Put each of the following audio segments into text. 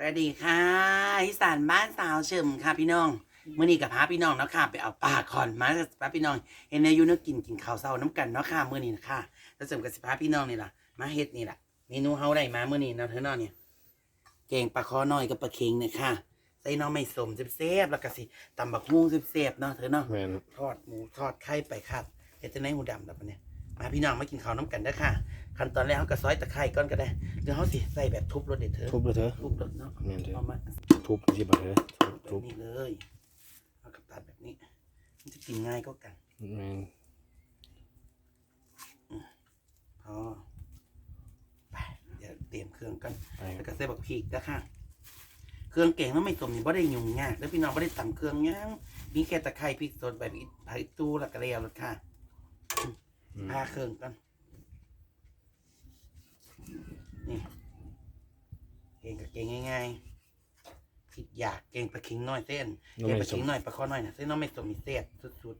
สวัสดีค่ะอีสานบ้านสาวเฉิมค่ะพี่น้องเมื่อนี้กับพาพี่น้องเนาะค่ะ ไปเอาปลาคอนมาพาพี่น้อง เห็นในยูเนกกินกินข้าวเช้าน้ำกันเนาะค่ะเมื่อนี้นะค่ะแล้วเสริมกับสิพาพี่น้องนี่ล่ะมาเฮ็ดนี่ล่ะเมนูเฮาได้มาเมื่อนี้เนาะเธอเนาะเนี่ยแกงปลาคอน้อยกับปลาเค็งเนี่ยค่ะใส่หน้องไม่สมแซ่บๆแล้วก็สิตำบักฮุ้งแซ่บๆเนาะเธอเนาะแม่นทอดหมูทอดไข่ไปครับเฮ็ดจะในหูดำแบบนี้มาพี่น้องมากินข้าวน้ำกันเด้อค่ะ ขั้นตอนแรกเขาก็ซอยตะไคร้ก่อนก็ได้หรือเขาสิใส่แบบทุบรสเด็ดเถอะทุบเลยเถอะทุบรสเนาะแม่นเถอะเอามาทุบสิบ่เถอะทุบแบทุบบนี้เลยเอากับตัดแบบนี้ มันจะกินง่ายก็กันแม่นพอไปเดี๋ยวเตรียมเครื่องกันไปคแล้วรับก็ใส่บักพริกนะค่ะเครื่องแกงแล้วไม่สมนี่บ่ได้ยุ่งยากแล้วพี่น้องบ่ได้ตำเครื่องหยังมีแค่ตะไคร้พริกสดแบบไผ่ตู้แล้วก็แล้วแล้วค่ะอืม พาเครื่องกันนี่ เก่งกับเก่งง่ายๆคิดอยากเก่งปลาคิงน้อยเส้นน้องเก่งปไม่ลาสคิมงน้อยปลาข้อน้อยนะเส้นน้องไม่สมมีเสียดสุด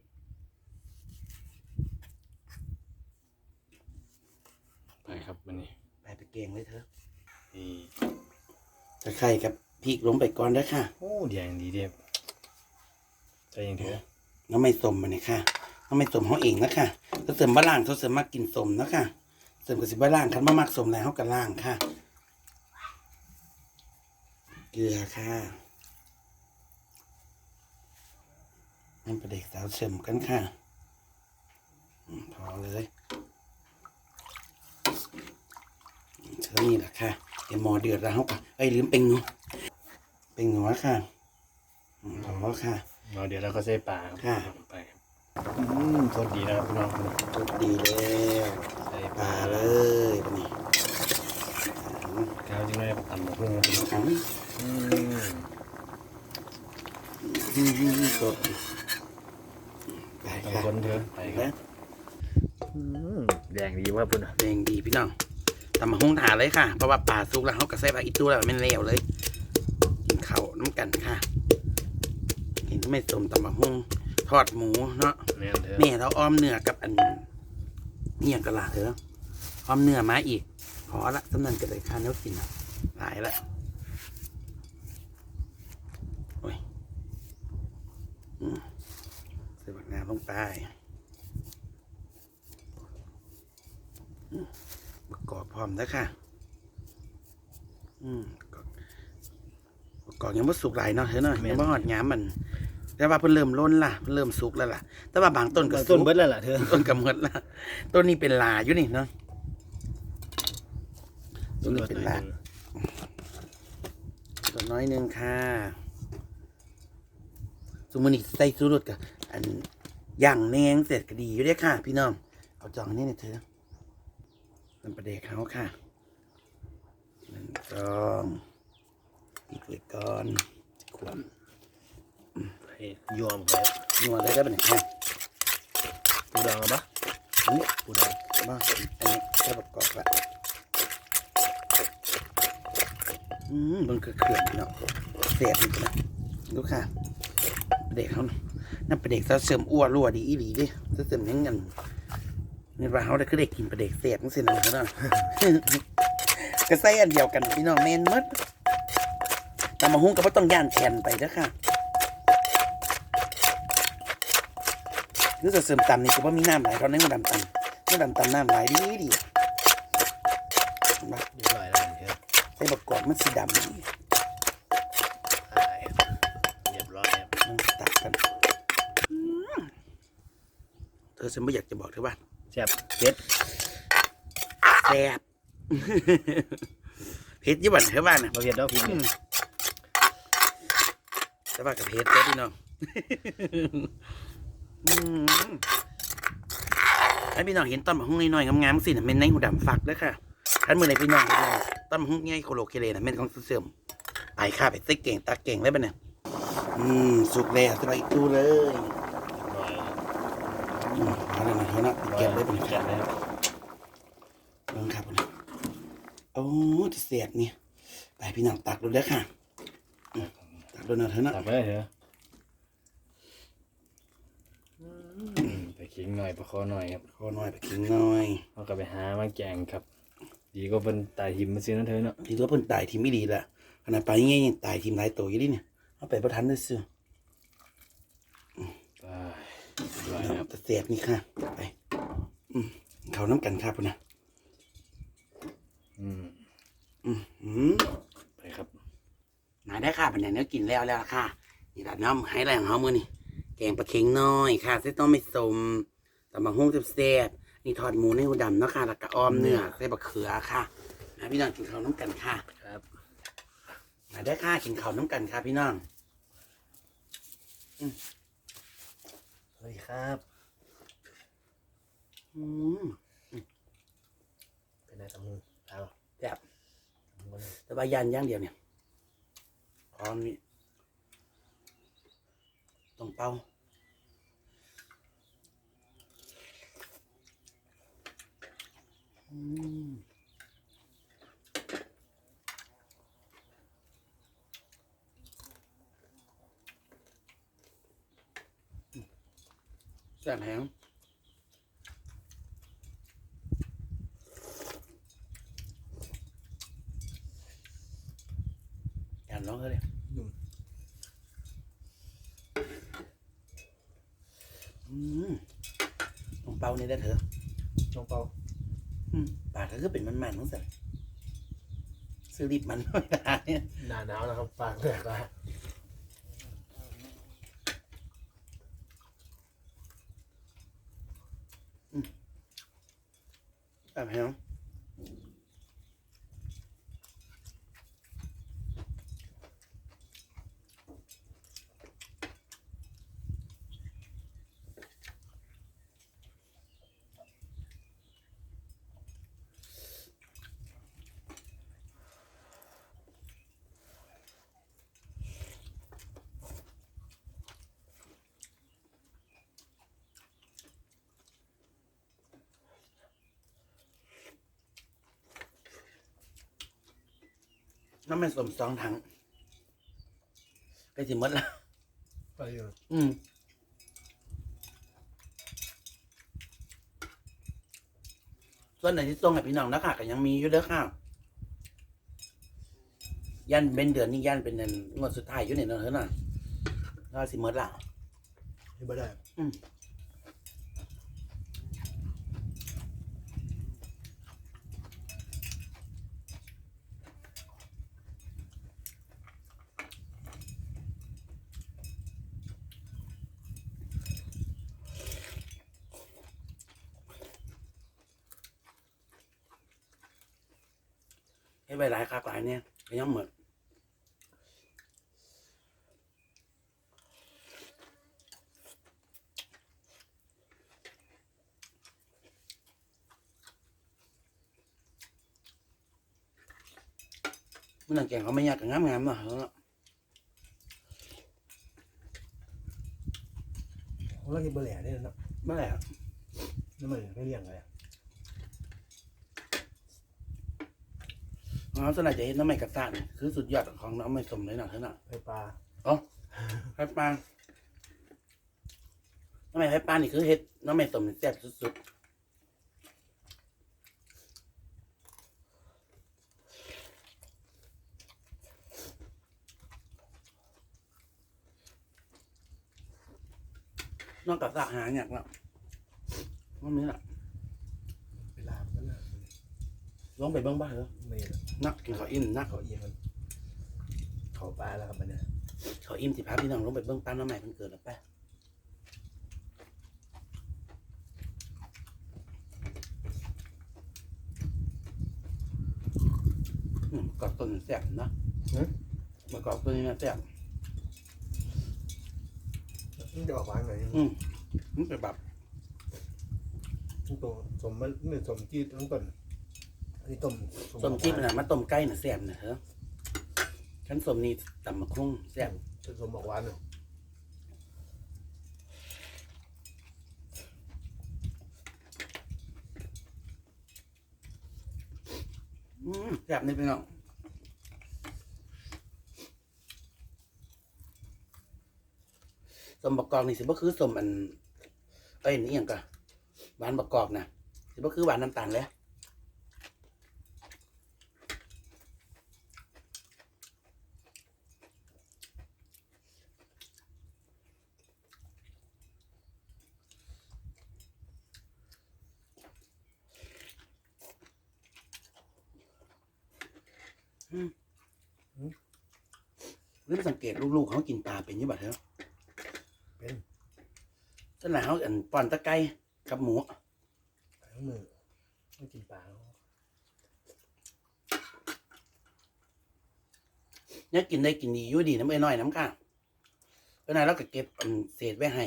ไปครับวันนี้ๆไปไปเก่งเลยเถอะนี่ตะไคร้กับพริกลงไปก่อนเด้อค่ะ โอ้แดงดีเด้อใจยังเถอะน้องไม่สมมันนี่ค่ะ น้องไม่สมเขาเองนะค่ะถ้าเสริมบ้าล่างเขาเสริมมากินสมนะค่ะ เสริมกับสิบ้าล่างคันมามากสมแล้วเขากับล่างค่ะ เกลือค่ะน้ำปลาเด็กสาวเสริมกันค่ะอืมพอเลยเท่านี้แหละค่ะเดี๋ยวหมอเดือดแล้วเขาก็ไอ้ยลืมเป็นหนูเป็นหนูค่ะอืมพอค่ะเราเดี๋ยวเราก็ใส่ปลาค่ะไปครับอืมสดดีนะครับพี่น้องทุกดีแล้ว ใส่ป ป ลา ลา เล เลย ยปะนี่ ข้าวจังเลยตำบักหุ่งพี่น้อง อัน อืม สดไป ต้อง ค่ะ คนเถอะไปครั แล้ บ ว อืมแดงดีว่าพุ่นอะ เพลงดีพี่น้องทำมาหุ้งถาเลย ค่ะ เพราะว่าปลาสุกแล้วเขาก็ใส่ปลาอีตู้แล้วมันเลวเลย กินข้าวน้ำกันค่ะกินก็ไม่สมตำมาหุ้งทอดหมูเนาะแม่นเถอะแม่เราอ้อมเนื้อกับอันนี่ยังกระลาเถอะอ้อมเนื้อมาอีกพอละสำนันก็เลยค่าเนื้อกินอะหลายละโอ้ยอืมใส่บักน้ำลงไปอืมบักกอกพร้อมแล้วค่ะ อืมบักกอกบักกอกยังไม่สุกหลายเนาะเถอะเนาะยังไม่หอดงามมัน แต่ว่าเพิ่นเริ่มล้นล่ะเพิ่นเริ่มสุกแล้วล่ะ แต่ว่าบางต้นก็ต้สุนกเบิดแล้วล่ะเธอต้นกำเนิดละต้นนี้เป็นลาอยู่นี่เนาะต้นนี้เป็นลาต้นน้อยหนึงค่ะสมมุติใส่สูรสกับอันย่างแหนงเสร็จก็ดีอยู่เด้อค่ะ พี่น้องเอาจองนี่เนี่ยเธอเป็นประเด็กเขาค่ะ หนึ่งจองอีกไว้ก่อนขวมให้ยวมไปนัวได้ก็เป็นอย่างไรปูดองเอาปะอืมปูดองมาอันนี้แค่ประกอบละอืมมันคือเขื่อนเนาะเสียบอีกนะดูค่ะเด็กเขาน่ะนั่นเป็นเด็กเสริมอ้วนรั่วดีอีหลีดิเสริมยังเงินเงินว่าเขาได้คือเด็กกินเป็นเด็กเสียบทั้งสิ้นเลยเขาเนาะ ก็ใส่อันเดียวกันพี่น้องเมนหมดแต่มาหุ้งก็บ่ต้องย่านแขนไปเด้อค่ะคือจะเสริมตำนี่คือว่ามีน้ำไหลเขาในมันดำตำมันดำตำน้ำไหลดีดีเห็นปะเรียบร้อยแล้วเธอใส่ประกอบมันสีดำนี่เรียบร้อยครับมันตัดกันอืมเธอฉันไม่อยากจะบอกเธอว่าแซ่บเผ็ดแซ่บ เพชรยี่บันเธอว่านะบ่เผ็ดดอกพี่อืมแต่ว่ากับเพชรเด้อพี่น้องอืมให้พี่น้องเห็นต้นมะฮุ่งน้อยๆงามๆสิน่ะเป็นในหูดำฝักเด้อค่ะท่านมือไหนพี่น้องเห็นแล้วต้นมะฮุ่งง่ายโคโลเคเลน่ะเป็นของเสื่อมไปค่ะไปติ๊กเก่งตาเก่งเลยปะเนี่ยอืมสุกแล้วสบายตู้เลยอืมเอาเลยนะเขานะเก็บเลยเป็นแซ่บเลยครับเบิ่งครับผม โอ้ที่เสียดเนี่ยไปพี่น้องตักดูเด้อค่ะอืมตักดูหน่อยเถอะนะตักไปเลยเถอะไปขิงหน่อยประคอหน่อยครับขอหน่อยไปกินหน่อยเอากลับไปหามาแกงครับ ดีก็เป็นตายหิมมาซื้อนั่นเถอะเนาะทีตัวเพิ่นตายทีไม่ดีละขนาดปลาอย่างเงี้ยยังตายทีมหลายตัวอยู่ดิเนี่ยเอาไปประทันได้ซื้อไปด้วยครับตะเสียบนี่ค่ะไปอืมเขาน้ำกันครับพุ่นนะ อืม อืมอืม ไปครับ มา ได้ค่ะบันไดเนื้อกินแล้วแล้วล่ะค่ะ นี่ละน้ำให้แรงของเขามือนี่แกงปลาเค็งน้อยค่ะเส้นต้องไม่สมตำบักหุ่งแซ่บๆนี่ทอดหมูในหูดำเนาะค่ะแล้วก็ออมเนื้อใส่บะเขือค่ะนะพี่น้องกินข้าวน้ำกันค่ะ ครับมาได้ค่ะกินข้าวน้ำกันค่ะพี่น้องสวัสดีครับอืมเป็นไงตำมือเอาแซ่บตำมือแต่ว่ายันอย่างเดียวเนี่ย พร้อมนี่ต้องเป่าอืมแซ่บแหง ยันร้องเลยยุ่งอืมต้องเป่านี่ได้เถอะน้องเปาอืมปากเธอก็เป็นมันๆต้องใส่ซื้อรีบมันไม่ได้เนี่ยหนาหนาวนะครับฝากเลยก็แบบแหง น้ำมันสมสองถังก็สิหมดละไปอยู่อืมส่วนไหนที่ส่งให้พี่น้องนะคะก็ยังมีอยู่เด้อค่ะยันเป็นเดือนนี้ยันเป็นเดือนงวดสุดท้ายอยู่เนี่ยเนาะเฮ้ยน่ะก็สิหมดละที่บ่ได้ อืม ให้ไปหลายคาหลายเนี่ยก็ยังเหมือนมันหนังแกงเขาไม่ยากกับงามงามๆเนาะเออผมว่ากินบะแหล่ได้แล้วเนาะเมื่อไหร่อะน้ำมันไม่เลี่ยงเลย อะอ๋อส่วนใหญ่จะเห็นน้ำใหม่กระซ่าเนี่ยคือสุดยอดของน้ำใหม่สมเลยเนาะเท่านั้นไปปลาอ๋อไข่ปลาน้ำใหม่ไข่ปลานี่คือเห็ดน้ำใหม่สมนี่แซ่บสุดๆนอกจากสาหาเนี่ยแล้วมันมีละ ไปลามกันนะ ลองไปเบ้างบ้างเหรอไม่นะนักกินข้าวอิ่มนักเขาเอียงมันเขาปลาแล้วครับมันเนี่ยข้าวอิ่มสิพาพี่น้องลงไปเบิ้งป้าน้ำใหม่เพิ่งเกิดแล้วแป๊ะอืมกรอบต้นแซ่บนะมะกอกต้นนี้นะแซ่บมันจะออกหวานหน่อยอืมมันเป็นแบบตัวสมมันนี่สมจีดทั้งต้น อันนี้ต้มส้มจิ้มนะมาต้มไก่น่ะแซ่บนะเหรอฉันส้มนี่ตำมะคุ้งแซ่บสมบอกหวานเลยอืมแซ่บนี่พี่น้องส้มบะกอกนี่สิบ่คือส้มอันเอ้ยนี่อหย่างกะหวานบะกอกนะสิบ่คือหวานน้ำตาลเลย หรือสังเกตลูกๆเขากินปลาเป็นอยี่บัดเหรอเป็นสนายเขาอันป้อนตะไคร้กับหมูทั้งมือไม่กินปลาแล้วเนี่ยกินได้กินดีอยู่ดีน้ำเอ้ยน้อยน้ำก้างเอ้ยน้อยเราก็เก็บอันเศษไว้ให้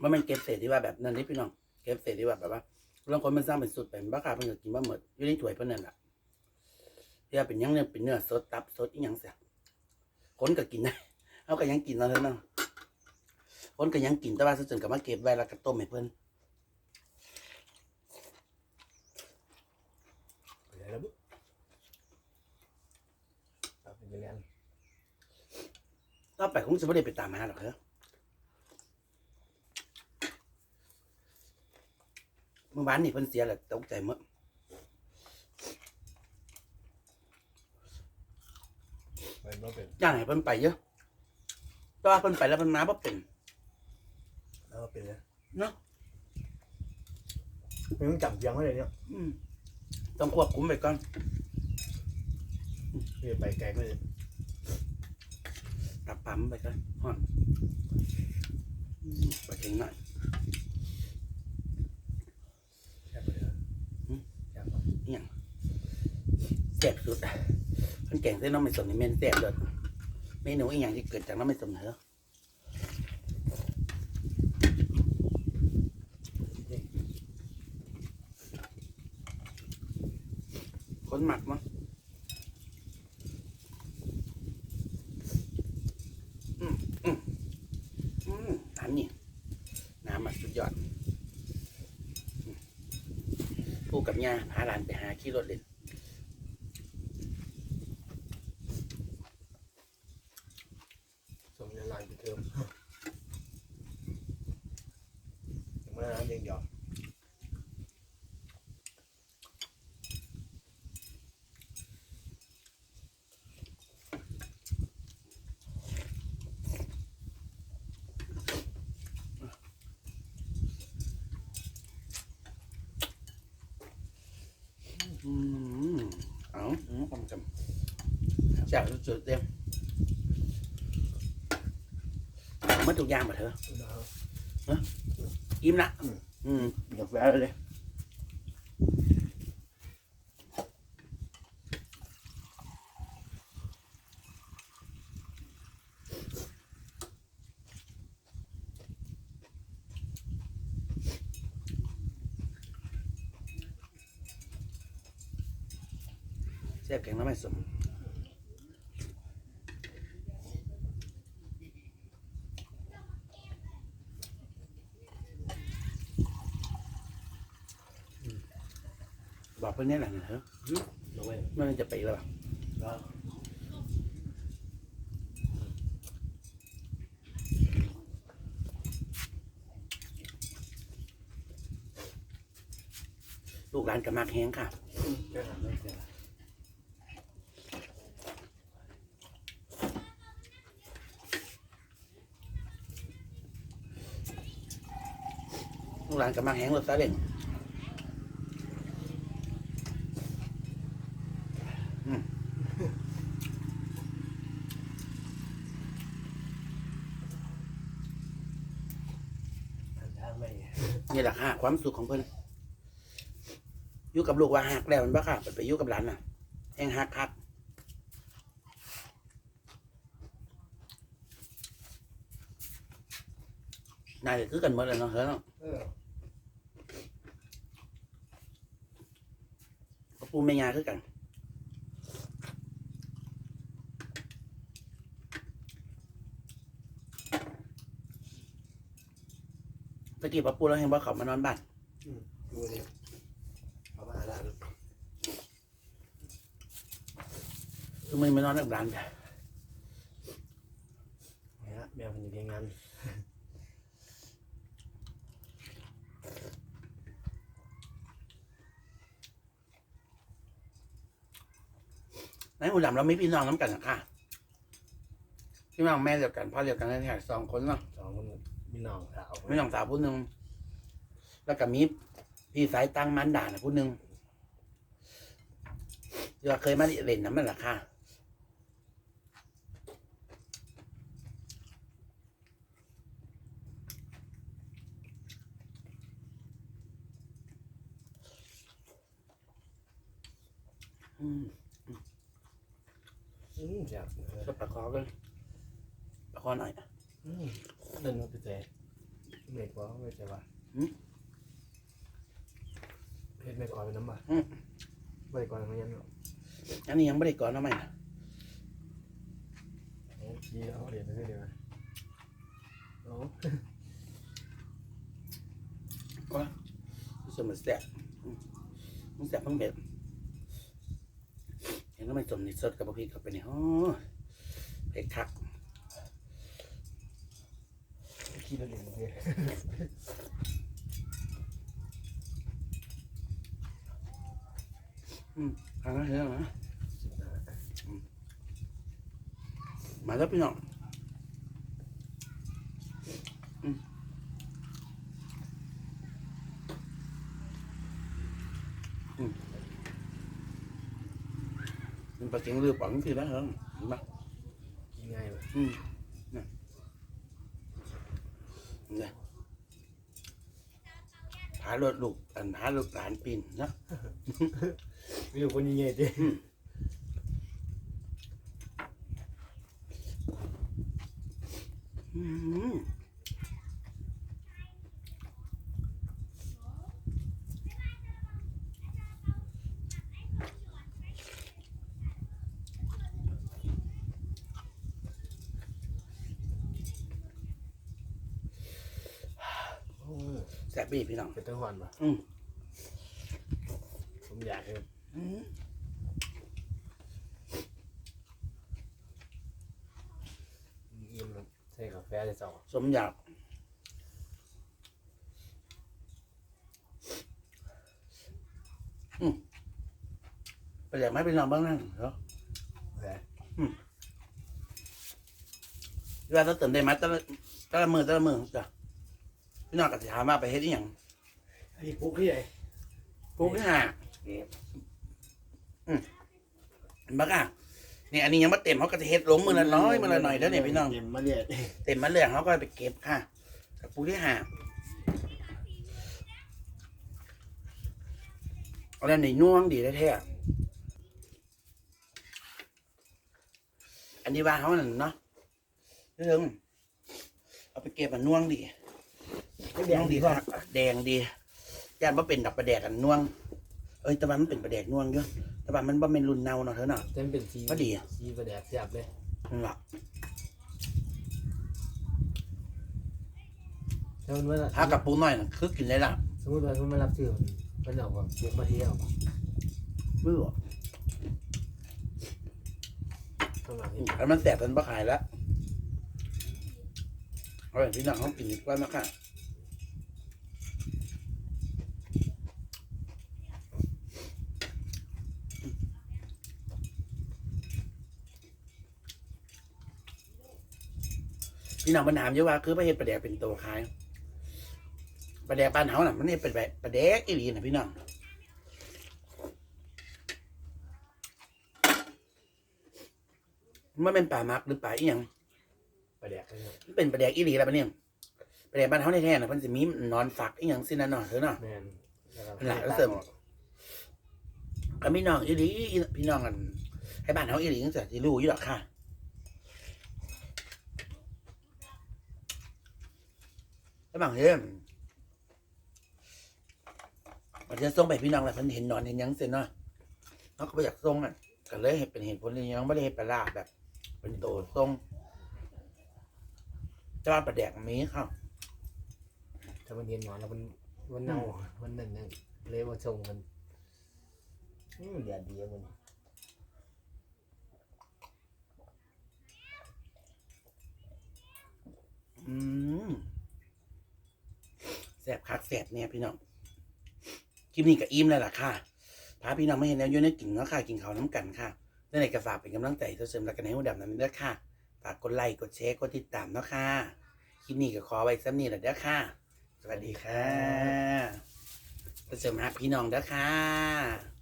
ว่ามันเก็บเศษที่ว่าแบบนั้นนี่พี่น้อง เก็บเศษที่ว่าแบบว่าบางคนมันสร้างเป็นสูตรเป็นบ้าคาเพิ่นก็กินว่าหมดอยู่ในถ้วยเพิ่นนั่นแหละที่ว่าเป็นหยังเนี่ยเป็นเนื้อสดตับสดอีหยังเสียคนก็กินได้เอาก็ยังกินแล้วเนาะคนก็ยังกินแต่ว่าส่วนกับมาเก็บไว้แล้วก็ต้มให้เพิ่นไปไหนแล้วบุ๊ปลาเป็นเลี้ยงต่อไปคงจะไม่ได้ไปตามหาหรอกเหรอ เมื่อวานนี่เพิ่นเสียแหละตกใจหมดไปเมื่อเป็นย่างให้เพิ่นไปเยอะแต่ว่าเพิ่นไปแล้วเพิ่นมาบ่เป็นแล้วก็เป็นเลยเนาะไม่ต้องจับเสียงไว้เลยเนี่ยอืมต้องควบคุมไปก่อนไม่ไปไกลก็เลยตับปั๊มไปก่อนห่อนอืมไปเก่งหน่อย แค่ไปเลย แค่ไปแซ่บสุดมันแกงเส้นน้องไม่สมนี่เม่นแซ่บเลยเมนูอีอย่างที่เกิดจากน้องไม่สมเหรอคนหมักมั้งอืมอืมอืมอันนี้น้ำมันสุดยอดอืมปู่กับ ย่าพาหลานไปหาขี่รถเล่น ส่งเงินลายไปเติมยังไม่ได้น้ำยังเดียว อืมเอาอืมผมจำ แซ่บสุดๆเต็มมันทุกอย่างหมดเถอะอิ่มละอืมอยากแวะเลยแซ่บแข็งน้ำไม่สม เพื่อนนี่แหละเถอะเอาไว้มันจะไปแล้วอะแล้วลูกหลานกับมากแห้งค่ะ ลูกหลานกับมากแห้งรถซาเล้งอืม ทางไม่ นี่แหละค่ะ ความสุขของเพิ่นอยู่กับลูกว่าหักแล้วมันบ้าค่ะไปอยู่กับหลานน่ะแห้งหักคักนายก็คือกันหมดเลยเนาะเฮ้ยเนาะเออพ่อปู่แม่ย่าคือกัน ตะกี้พ่อปู่เราเห็นว่าเขามานอนบ้านดูดิเอามาหาหลานคือมันมานอนกับหลานเนี่ยแมวมันอยู่เพียงงานในหูดำเราไม่พี่น้องน้ำกันนะค่ะพี่น้องแม่เดียวกันพ่อเดียวกันแท้ๆสองคนเนาะสองคน มีน้องสาวไม่น้องสาวผู้หนึ่งแล้วก็มีพี่สายตังมันด่านะผู้หนึ่งที่ว่าเคยมาเล่นน้ำมันล่ะค่ะอืมอืมแซ่บเออก็ประคอกันประคอหน่อยนะ อืม เดินมาไปเจเม็ดกว่าไม่ใช่ปะหืมเฮ็ดไม่ก่อนเป็นน้ำบ่อืม ไม่ก่อนมันยังเนาะอันนี้ยังไม่ได้ก่อนนะไหมนะโอ้ขี้เอาเหรียญไปเรื่อยๆนะโอ้ก็รู้สึกมันแสบอืมมันแสบทั้งแบบเห็นแล้วมันจมนิดสดกับพริกเข้าไปในห้อเผ็ดคัก ขี้เราเหรียญเลยทางนั้นเห็นไหมสิบห้ามาแล้วพี่น้องอืมอืมมันประสิงเรือป๋องทีแล้วเหรอเห็นไหมกินง่ายเลยอืมนี่ นี่พารถลูกอันพารถหลานปีนเนาะมีอยู่คนยังไงดิอืม แซ่บบี้พี่น้อง เป็นต้นหวานปะอืม ผมอยากให้อืมอิ่มแบบใส่กาแฟได้สองสมอยากอืมไปอยากไหมพี่น้องบ้างนั่นเหรอ แหมเวลาเราเติมได้ไหมแต่ละแต่ละมือแต่ละมือจ้ะ พี่น้องก็สิถามว่าไปเฮ็ดอีหยังอันนี้ปุ๊กที่ไหนปลูกที่ห่าอืมเห็นบักอะนี่อันนี้ยังไม่เต็มเขาก็จะเฮ็ดลงมือละน้อยมือละหน่อยแล้วเนี่ยพี่น้องเย็นมาเนี่ยเต็มมาเรื่องเขาก็ไปเก็บค่ะกับปลูกที่ห่าเอาแล้วนี่น่วงดีแท้ๆอันนี้ว่าเขานั่นเนาะเรื่องเอาไปเก็บมันน่วงดีไม่ แดแดงงดีดีกว่าค่ะแดงดีย่านว่าเป็นดับประแดกกันน่วง เอ้ยแต่ว่ามันเป็นประแดกน่วงอยู่แต่ว่ามันบ่เป็นรุ่นเน่าเนาะเธอเนาะเต้นเป็นสีก็ดีอะสีประแดดแซ่บเลยนั่นแหละถ้ามันว่าถ้ากับปูน้อยน่ะคือกินเลยล่ะสมมติว่าเขามารับซื้อมันมันออกแบบบุกมาเที่ยวไม่รู้ข้างหลังนี่แล้วมันแสบมันบ่ขายแล้วเอาอย่างพี่น้องเขากินดีกว่านะค่ะ พี่น้องปัญหามเยอะว่าคือประเฮ็ดประแดกเป็นตัวขายประแดกบ้านเฮาน่ะมันนี่เป็นแบบประแดกอีหลีน่ะพี่น้องมันเป็นป่ามักหรือป่าอีหยังประแดดเลยครับมันเป็นประแดกอีหลีแล้วปะเนี่ยประแดกบ้านเฮาแท้ๆน่ะมันจะมีนอนฝักอีหยังสินะเนาะเถอะเนาะแมนแล้วก็หลายแล้วเสริมก็มีน้องอีหลีพี่น้องกันให้บ้านเฮาอีหลีจังซี่สิรู้อยู่ดอกค่ะ แล้วบางเรื่องมันจะส่งไปพี่น้องแล้วเพิ่นเห็นนอนเห็นหยังเสร็จเนาะเขาก็บ่อยากส่งอะก็เลยเฮ็ดเป็นเหตุผลที่ยังบ่ได้เฮ็ดปลาร้าแบบ เป็นโตส่งแต่ว่าประแดกมีครับถ้ามันเย็นหนอนแล้วมันมันเน่ามันนั่นนั่นเลยว่าชงมันอืมแดดดีอะมันอืม แสบคักแสบเนี่ยพี่น้องคลิปนี้ก็อิ่มแล้วล่ะค่ะพาพี่น้องไม่เห็นแล้วยุ่ในกินเนาะค่ะกินข้าน้ำกันค่ะได้ในกระฝากเป็นกำลังใจเสริมแล้วกันให้หูดับนั้นเด้อค่ะฝากกดไลค์กดแชร์กดติดตามเนาะค่ะคลิปนี้ก็ขอไว้ซ้ำนี่แหละเด้อค่ะ สวัสดีค่ะเสริมหาพี่น้องเด้อค่ะ